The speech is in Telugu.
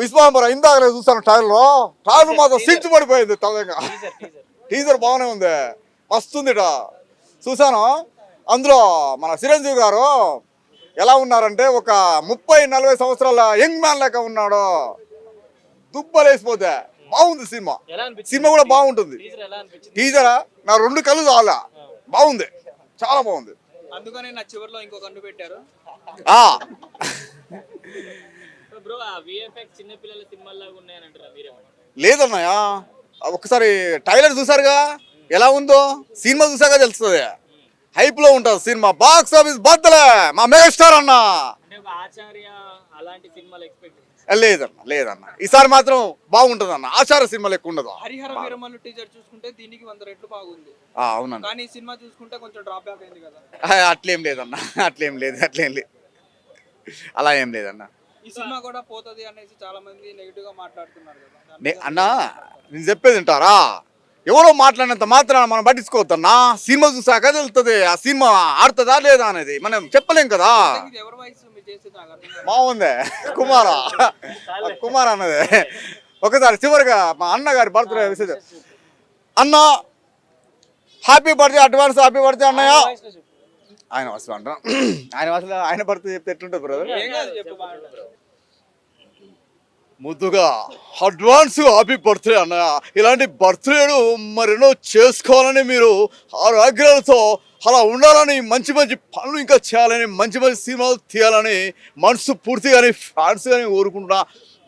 విశ్వాంబర ఇందాక నేను చూస్తాను టైర్లో. టైర్ మాత్రం సించు పడిపోయింది తొందరగా టీజర్ బాగానే ఉంది. మస్తుందిట. చూసాను అందులో మన చిరంజీవి గారు ఎలా ఉన్నారంటే ఒక ముప్పై నలభై సంవత్సరాల యంగ్ మ్యాన్ లెక్క ఉన్నాడు. దుబ్బలేసిపోతే బాగుంది సినిమా. సినిమా కూడా బాగుంటుంది. టీజర్ ఎలా అనిపించింది? టీజరా నా రెండు కళ్ళు చాలా. బాగుంది. చాలా బాగుంది. అందుకనే నా చివరిలో ఇంకో కన్ను పెట్టారు. ఆ. బ్రో ఆ విఎఫ్ఎక్స్ చిన్న పిల్లల సినిమాలాగా ఉన్నాయని అంటారా మీరేమన్నా లేదన్నయ్య ఒకసారి టైలర్ చూసారుగా? ఎలా ఉందో? సినిమా చూసాక తెలుస్తుంది. హైప్లో ఉంటుంది సినిమా. Box office బద్దలే! మా మెగాస్టార్ అన్న! అంటే ఒక ఆచార్య అలాంటి సినిమాలు ఎక్స్పెక్ట్ లేదన్న లేదన్న. ఈసారి మాత్రం బాగుంటుంది అన్న ఆచార సినిమాలు ఎక్కువ ఉండదు. హరిహర వీరమల్లు టీజర్ చూసుకుంటే దీనికి వంద రెట్లు బాగుంది. ఆ, అవునన్న. కానీ ఈ సినిమా చూసుకుంటే కొంచెం డ్రాప్ బ్యాక్ అయింది కదా. ఆ, అట్లేం లేదన్న. అట్లేం లేదు అట్లేం లేదు. అలా ఏం లేదన్న. ఈ సినిమా కూడా పోతది అనేసి చాలా మంది నెగిటివ్గా మాట్లాడుతున్నారు కదా. అన్నా నేను చెప్పేది వింటారా? ఎవరో మాట్లాడినంత మాత్రాన మనం పట్టించుకోవద్దన్నా? సినిమా చూసాక తెలుస్తుంది ఆ సినిమా ఆడుతుందా లేదా అనేది మనం చెప్పలేం కదా. బాగుంది కుమార. కుమార్ అన్నది. ఒకసారి చివరిగా మా అన్నగారి బర్త్డే విశేషం. అన్న happy birthday advance happy birthday అన్నయ్య. ఆయన వస్తు అంట ఆయన అసలు ఆయన బర్త్డే చెప్తే ఎట్లుంటుంది బ్రదర్ ఏం కాదు చెప్పు బాగుంటుంది ముద్దుగా అడ్వాన్స్ హ్యాపీ బర్త్డే అన్నయ్య ఇలాంటి బర్త్డేలు మరెన్నో చేసుకోవాలని మీరు ఆరోగ్యాలతో అలా ఉండాలని మంచి మంచి పనులు ఇంకా చేయాలని మంచి మంచి సినిమాలు తీయాలని మనసు పూర్తిగాని ఫ్యాన్స్ కానీ కోరుకుంటున్నా.